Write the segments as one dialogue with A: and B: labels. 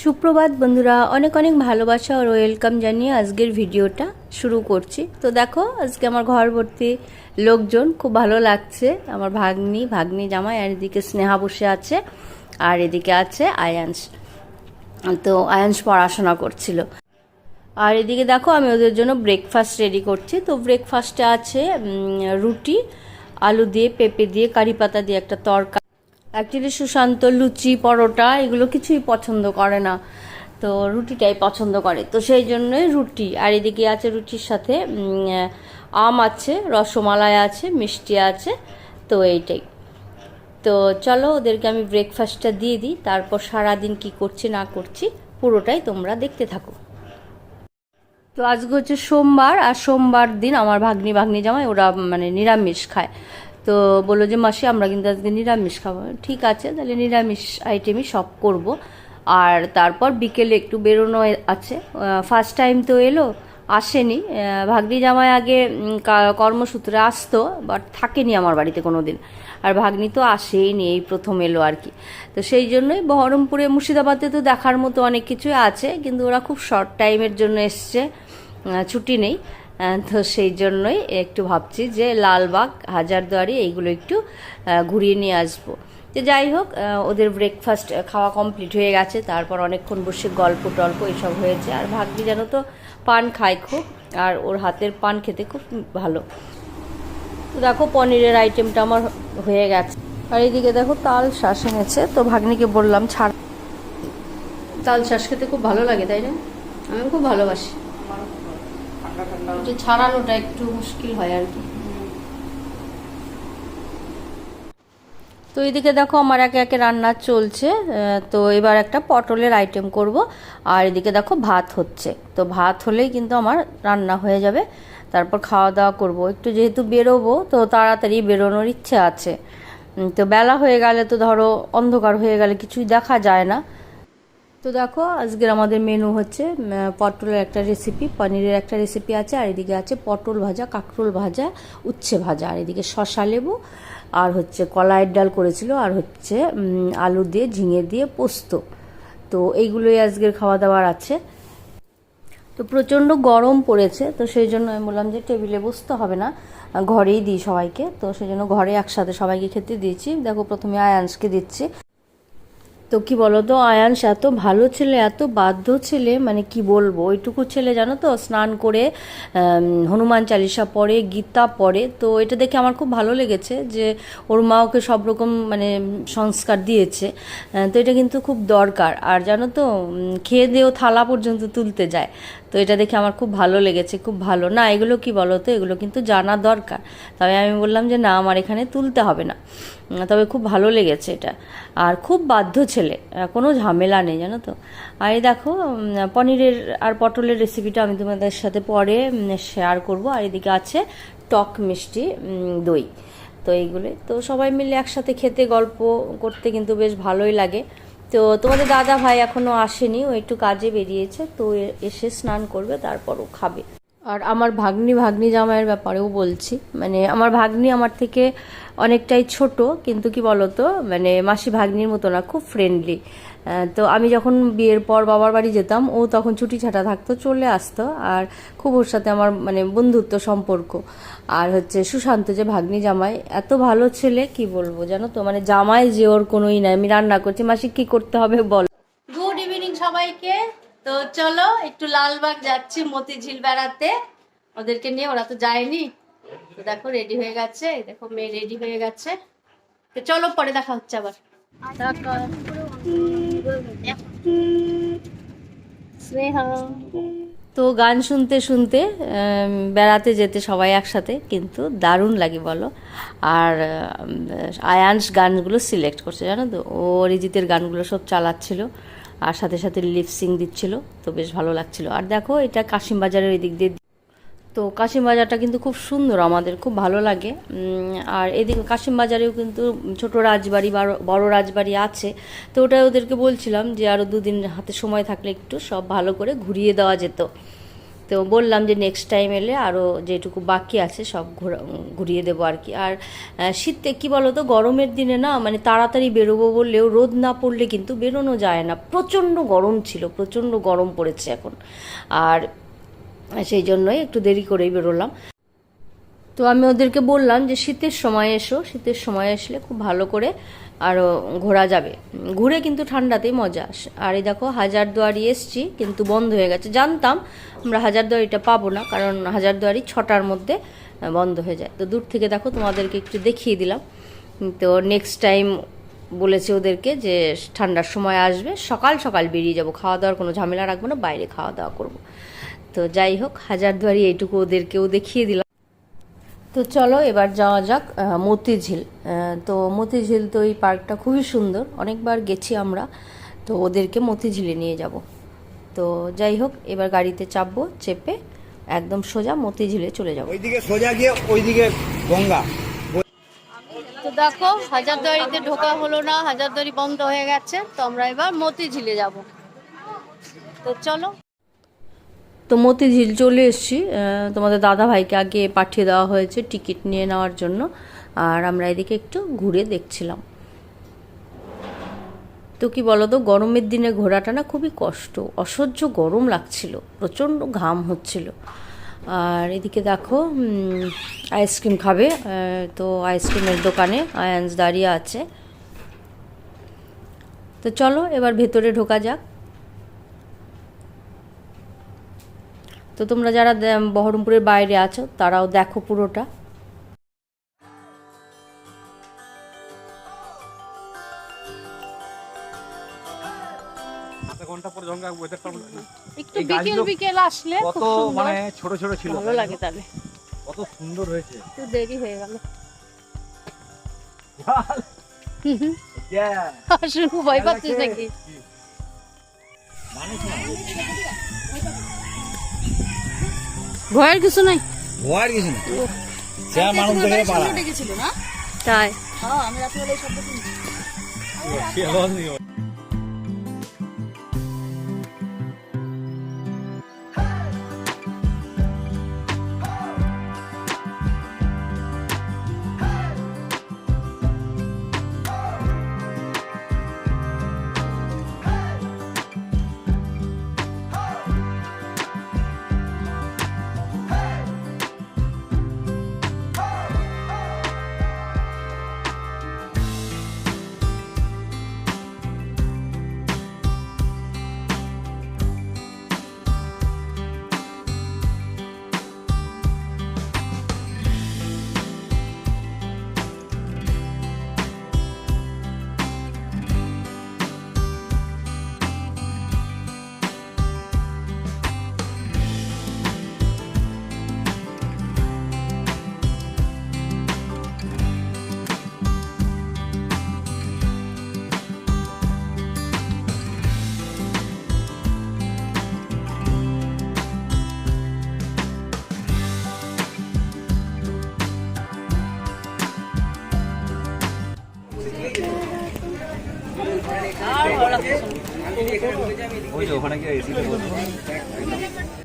A: সুপ্রভাত বন্ধুরা, অনেক অনেক ভালোবাসা আর ওয়েলকাম জানিয়ে আজকের ভিডিওটা শুরু করছি। তো দেখো, আজকে আমার ঘর ভর্তি লোকজন, খুব ভালো লাগছে। আমার ভাগ্নি ভাগ্নি জামাই, আর এদিকে স্নেহা বসে আছে, আর এদিকে আছে আয়াংশ তো আয়াংশ পড়াশোনা করছিল। আর এদিকে দেখো, আমি ওদের জন্য ব্রেকফাস্ট রেডি করছি। তো ব্রেকফাস্টে আছে রুটি, আলু দিয়ে, পেঁপে দিয়ে, কারি পাতা দিয়ে একটা তরকা অ্যাকচুয়ালি সুশান্ত লুচি, পরোটা, এগুলো কিছুই পছন্দ করে না। তো রুটিটাই পছন্দ করে। তো সেই জন্যই রুটি। আর এদিকে আছে রুটির সাথে আম আছে, রসমালাই আছে, মিষ্টি আছে, তো এইটাই। তো চলো ওদেরকে আমি ব্রেকফাস্টটা দিয়ে দিই। তারপর সারাদিন কি করছি, না করছি, পুরোটাই তোমরা দেখতে থাকো। তো আজকে হচ্ছে সোমবার, আর সোমবার দিন আমার ভাগ্নি ভাগ্নি জামাই ওরা মানে নিরামিষ খায়। তো বলল যে, মাসি, আমরা কিন্তু আজকে নিরামিষ খাব। ঠিক আছে, তাহলে নিরামিষ আইটেমই সব করব। আর তারপর বিকেলে একটু বেরোনো আছে। ফার্স্ট টাইম তো এলো, আসেনি। ভাগ্নি জামাই আগে কর্মসূত্রে আসতো বাট থাকেনি আমার বাড়িতে কোনো দিন আর ভাগ্নি তো আসেইনি, এই প্রথম এলো আর কি। তো সেই জন্যই বহরমপুরে, মুর্শিদাবাদে তো দেখার মতো অনেক কিছুই আছে, কিন্তু ওরা খুব শর্ট টাইমের জন্য এসছে। ছুটি নেই। তো সেই জন্যই একটু ভাবছি যে লালবাগ হাজারদুয়ারি এইগুলো একটু ঘুরিয়ে নিয়ে আসব। তো যাই হোক ওদের ব্রেকফাস্ট খাওয়া কমপ্লিট হয়ে গেছে। তারপর অনেকক্ষণ বসে গল্প টল্প এসব হয়েছে। আর ভাগ্নি যেন তো পান খায় খুব, আর ওর হাতের পান খেতে খুব ভালো। তো দেখো পনিরের আইটেমটা আমার হয়ে গেছে। আর এইদিকে দেখো তাল শ্বাস এনেছে। তো ভাগ্নিকে বললাম, ছাড়। তাল শ্বাস খেতে খুব ভালো লাগে, তাই না? আমি খুব ভালোবাসি। ছাড়ানোটা একটু মুশকিল হয় আর কি। তো এইদিকে দেখো আমার একে একে রান্না চলছে তো এবার একটা পটলের আইটেম করব। আর এদিকে দেখো ভাত হচ্ছে, তো ভাত হলেই কিন্তু আমার রান্না হয়ে যাবে। তারপর খাওয়া দাওয়া করব। একটু যেহেতু বেরোবো, তো তাড়াতাড়ি বেরোনোর ইচ্ছে আছে। তো বেলা হয়ে গেলে তো ধরো অন্ধকার হয়ে গেলে কিছুই দেখা যায় না। তো দেখো, আজকের আমাদের মেনু হচ্ছে পটলের একটা রেসিপি পনিরের একটা রেসিপি আছে, আর এদিকে আছে পটল ভাজা, কাঁকরোল ভাজা, উচ্ছে ভাজা, আর এদিকে শশা লেবু, আর হচ্ছে কলাইয়ের ডাল করেছিল, আর হচ্ছে আলু দিয়ে, ঝিঙে দিয়ে পোস্ত। তো এইগুলোই আজকের খাওয়া দাওয়ার আছে। তো প্রচণ্ড গরম পড়েছে, তো সেই জন্য আমি বললাম যে টেবিলে বসতে হবে না, ঘরেই দিই সবাইকে, তো সেই জন্য ঘরে একসাথে সবাইকে খেতে দিয়েছি। দেখো, প্রথমে আয়াংশকে দিচ্ছি। তো কি বলতো, আয়ান এত ভালো ছেলে, এত বাধ্য ছেলে মানে কি বলব, ওইটুকু ছেলে জানো তো, স্নান করে হনুমান চালিসা পড়ে, গীতা পড়ে, তো এটা দেখে আমার খুব ভালো লেগেছে যে ওর মা ওকে সব রকম মানে সংস্কার দিয়েছে তো এটা কিন্তু খুব দরকার। আর জানো তো খেয়ে দিয়েও থালা পর্যন্ত তুলতে যায় তো এটা দেখে আমার খুব ভালো লেগেছে, খুব ভালো। না, এগুলো কি বলো তো এগুলো কিন্তু জানা দরকার। তবে আমি বললাম যে, না, আমার এখানে তুলতে হবে না। তবে খুব ভালো লেগেছে এটা। আর খুব বাধ্য ছেলে। কোনো ঝামেলা নেই, জানো তো? আর এই দেখো পনিরের আর পটলের রেসিপিটা আমি তোমাদের সাথে পরে শেয়ার করব। আর এদিকে আছে টক মিষ্টি দই। তো এইগুলো তো সবাই মিলে একসাথে খেতে, গল্প করতে কিন্তু বেশ ভালোই লাগে। তো তোমাদের দাদা ভাই এখনও আসেনি, ও একটু কাজে বেরিয়েছে, তো এসে স্নান করবে, তারপর ও খাবে। আর আমার ভাগ্নি ভাগ্নি জামাইয়ের ব্যাপারেও বলছি মানে আমার ভাগ্নি আমার থেকে অনেকটাই ছোট, কিন্তু কি বলতো মানে মাসি ভাগ্নির মতো না, খুব ফ্রেন্ডলি তো আমি যখন বিয়ের পর বাবার বাড়ি যেতাম ও তখন ছুটি ছাটা থাকতো চলে আসতো। আর খুব ওর সাথে আমার মানে বন্ধুত্ব সম্পর্ক। আর হচ্ছে সুশান্ত যে ভাগ্নি জামাই এত ভালো ছেলে কি বলব জানো তো? মানে জামাই যে ওর কোনোই নাই। আমি রান্না করছি মাসি কি করতে হবে বল। গুড ইভিনিং সবাইকে। তো চলো একটু লালবাগ যাচ্ছি মতিঝিল বেড়াতে। ওদেরকে নিয়ে ওরা তো যায়নি। তো দেখো রেডি হয়ে গেছে। দেখো মেয়ে রেডি হয়ে গেছে। তো চলো পরে দেখা হচ্ছে আবার। টাটা। তো গান শুনতে শুনতে বেড়াতে যেতে সবাই একসাথে, কিন্তু দারুণ লাগে বলো। আর আয়ানস গানগুলো সিলেক্ট করছে, জানো তো? ও, অরিজিতের গানগুলো সব চালাচ্ছিল, আর সাথে সাথে লিপসিং দিচ্ছিল, তো বেশ ভালো লাগছিল। আর দেখো, এটা কাশিম বাজারের ওই দিক দিয়ে তো কাশিম বাজারটা কিন্তু খুব সুন্দর আমাদের, খুব ভালো লাগে। আর এদিকে কাশিম বাজারেও কিন্তু ছোট রাজবাড়ি বড় রাজবাড়ি আছে। তো ওটা ওদেরকে বলছিলাম যে আরও দুদিন হাতে সময় থাকলে একটু সব ভালো করে ঘুরিয়ে দেওয়া যেত। তো বললাম যে নেক্সট টাইম এলে আরও যেটুকু বাকি আছে সব ঘোরা- ঘুরিয়ে দেবো আর কি। আর শীতে কি বলো তো গরমের দিনে না মানে তাড়াতাড়ি বেরোবো বললেও রোদ না পড়লে কিন্তু বেরোনো যায় না। প্রচণ্ড গরম ছিল, প্রচণ্ড গরম পড়েছে এখন। আর সেই জন্যই একটু দেরি করেই বেরোলাম। তো আমি ওদেরকে বললাম যে শীতের সময় এসো, শীতের সময় আসলে খুব ভালো করে আরও ঘোরা যাবে। ঘুরে কিন্তু ঠান্ডাতেই মজা আসে আর এই দেখো হাজারদুয়ারি এসছি, কিন্তু বন্ধ হয়ে গেছে। জানতাম আমরা হাজারদুয়ারিটা পাবো না, কারণ হাজারদুয়ারি ছটার মধ্যে বন্ধ হয়ে যায়। তো দূর থেকে দেখো তোমাদেরকে একটু দেখিয়ে দিলাম। তো নেক্সট টাইম বলেছে ওদেরকে যে ঠান্ডার সময় আসবে, সকাল সকাল বেরিয়ে যাব। খাওয়া দাওয়ার কোনো ঝামেলা রাখব না, বাইরে খাওয়া দাওয়া করব। তো যাই হোক হাজারদুয়ারি এইটুকু ওদেরকেও দেখিয়ে দিলাম। তো চলো এবার যাওয়া যাক মতিঝিল। তো মতিঝিল তো এই পার্কটা খুবই সুন্দর। অনেকবার গেছি আমরা তো ওদেরকে মতিঝিলে নিয়ে যাব। তো যাই হোক এবার গাড়িতে চাপবো চেপে একদম সোজা মতিঝিলে চলে যাব।
B: ওইদিকে সোজা গিয়ে ওইদিকে গঙ্গা।
C: তো দেখো হাজারদুয়ারিতে ঢোকা হলো না হাজারদুয়ারি বন্ধ হয়ে গেছে তো আমরা এবার মতিঝিলে যাব। তো চলো
A: তো মতিঝিল চলে এসেছি। তোমাদের দাদা ভাইকে আগে পাঠিয়ে দেওয়া হয়েছে টিকিট নিয়ে নেওয়ার জন্য। আর আমরা এদিকে একটু ঘুরে দেখছিলাম। তো কি বলতো, গরমের দিনে ঘোরাটা না খুবই কষ্ট। অসহ্য গরম লাগছিল, প্রচণ্ড ঘাম হচ্ছিল। আর এদিকে দেখো আইসক্রিম খাবে। তো আইসক্রিমের দোকানে আয়ান্স দাঁড়িয়ে আছে। তো চলো, এবার ভেতরে ঢোকা যাক। তো তোমরা যারা বহরমপুরের বাইরে আছো তারাও দেখো পুরোটা।
B: আধা ঘণ্টা পর গঙ্গা ওয়েদারটা
C: একটু বিকেল বিকেল আসলে
B: কত মানে ছোট ছোট ছিল
C: ভালো লাগে তাহলে।
B: কত সুন্দর হয়েছে।
C: একটু দেরি হয়ে গেল। শুনু ভয় পাচ্ছিস নাকি? ভয়ের কিছু নাই।
B: ভয়ের কিছু নাই। যা মানুষ দেখে পারা
C: তাই।
B: হ্যাঁ ওই যে ওখানে শব্দ এসিতে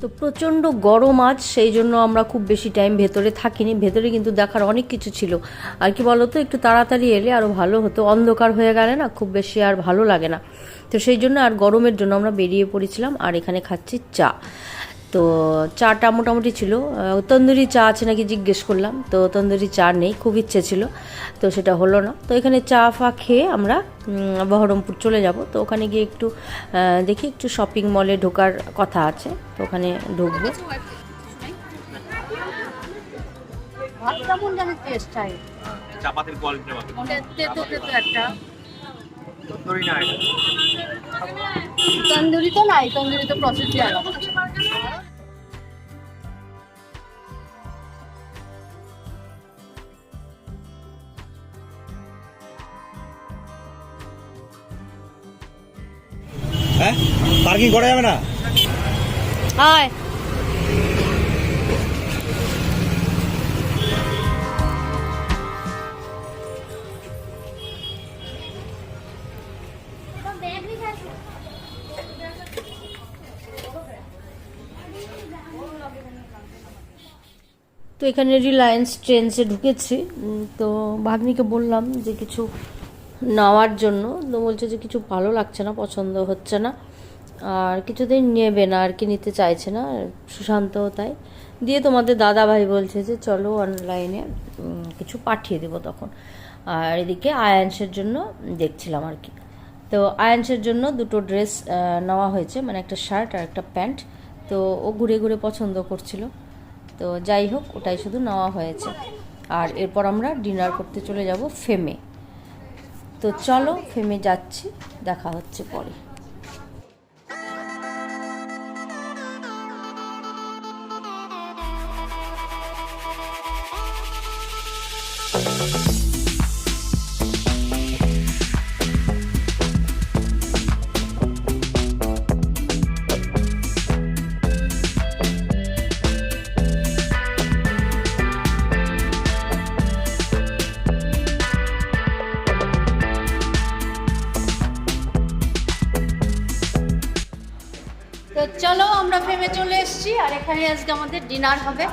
A: তো প্রচণ্ড গরম আজ, সেই জন্য আমরা খুব বেশি টাইম ভেতরে থাকিনি। ভেতরে কিন্তু দেখার অনেক কিছু ছিল। আর কি বলতো, একটু তাড়াতাড়ি এলে আরও ভালো হতো। অন্ধকার হয়ে গেলে না খুব বেশি আর ভালো লাগে না। তো সেই জন্য আর গরমের জন্য আমরা বেরিয়ে পড়েছিলাম আর এখানে খাচ্ছি চা। তো চাটা মোটামুটি ছিল। তন্দুরি চা আছে নাকি জিজ্ঞেস করলাম। তো তন্দুরি চা নেই খুব ইচ্ছে ছিল তো সেটা হলো না। তো এখানে চা ফা খেয়ে আমরা বহরমপুর চলে যাব। তো ওখানে গিয়ে একটু দেখি একটু শপিং মলে ঢোকার কথা আছে। তো ওখানে ঢুকবো।
B: তন্দুরি
C: তো নাই তন্দুরি তো প্রসেসই
B: পার্কিং করা যাবে না?
C: আয়
A: তো এখানে রিলায়েন্স ট্রেন্ডসে ঢুকেছি। তো ভাগ্নিকে বললাম যে কিছু নেওয়ার জন্য। তো বলছে যে কিছু ভালো লাগছে না, পছন্দ হচ্ছে না। আর কিছুদিন নেবে না, আর কি নিতে চাইছে না, সুশান্তও তাই। দিয়ে তোমাদের দাদা ভাই বলছে যে, চলো অনলাইনে কিছু পাঠিয়ে দেবো তখন। আর এদিকে আয়ান্সের জন্য দেখছিলাম আর কি। তো আয়ানসের জন্য দুটো ড্রেস নেওয়া হয়েছে মানে একটা শার্ট আর একটা প্যান্ট তো ও ঘুরে ঘুরে পছন্দ করছিল। তো যাই হোক, ওটাই শুধু নেওয়া হয়েছে। আর এরপর আমরা ডিনার করতে চলে যাব ফেমে তো চলো ফেমে যাচ্ছি, দেখা হচ্ছে পরে।
C: ফেমে চলে এসেছি আর এখানে আজকে আমাদের ডিনার হবে।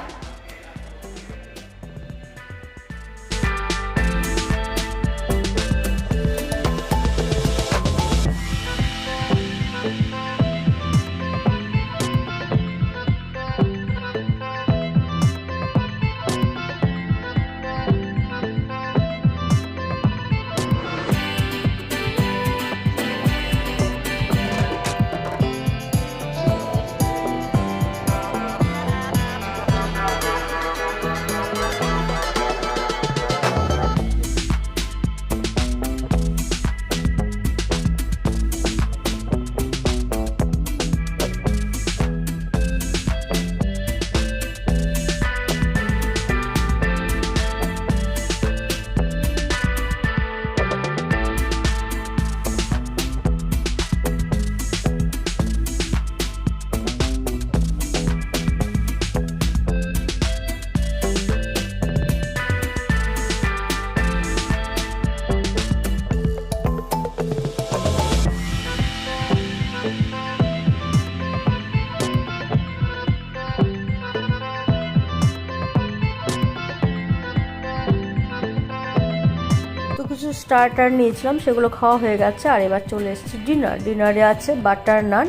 A: স্টার্টার নিয়েছিলাম, সেগুলো খাওয়া হয়ে গেছে, আর এবার চলে এসেছি ডিনার ডিনারে আছে বাটার নান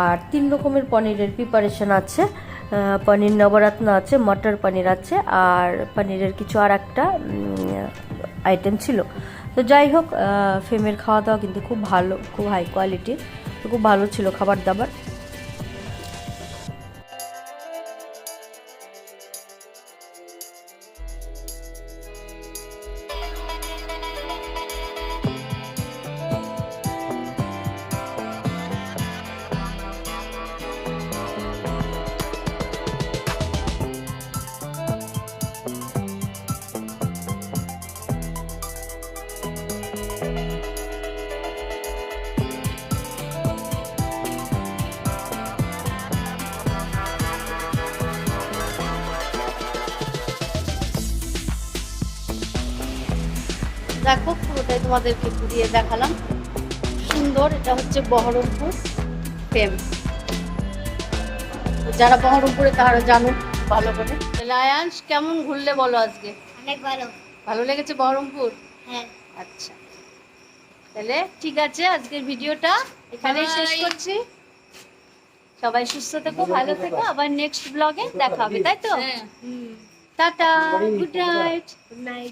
A: আর তিন রকমের পনিরের প্রিপারেশন আছে। পনির নবরত্ন আছে, মটর পনির আছে, আর পনিরের কিছু আর একটা আইটেম ছিল। তো যাই হোক ফেমের খাওয়া দাওয়া কিন্তু খুব ভালো, খুব হাই কোয়ালিটির খুব ভালো ছিল খাবার দাবার
C: দেখো পুরোটাই তোমাদেরকে ঘুরিয়ে দেখালাম। সুন্দর এটা হচ্ছে বহরমপুর ফেম যারা বহরমপুরে তারা জানুন ভালো করে। তাহলে কেমন ঘুরলে বলো আজকে?
D: অনেক ভালো।
C: ভালো লেগেছে বহরমপুর?
D: হ্যাঁ।
C: আচ্ছা। তাহলে ঠিক আছে আজকের ভিডিওটা এখানেই শেষ করছি। সবাই সুস্থ থেকো ভালো থেকো আবার নেক্সট ব্লগে দেখা হবে তাই তো? Tata good night
D: good night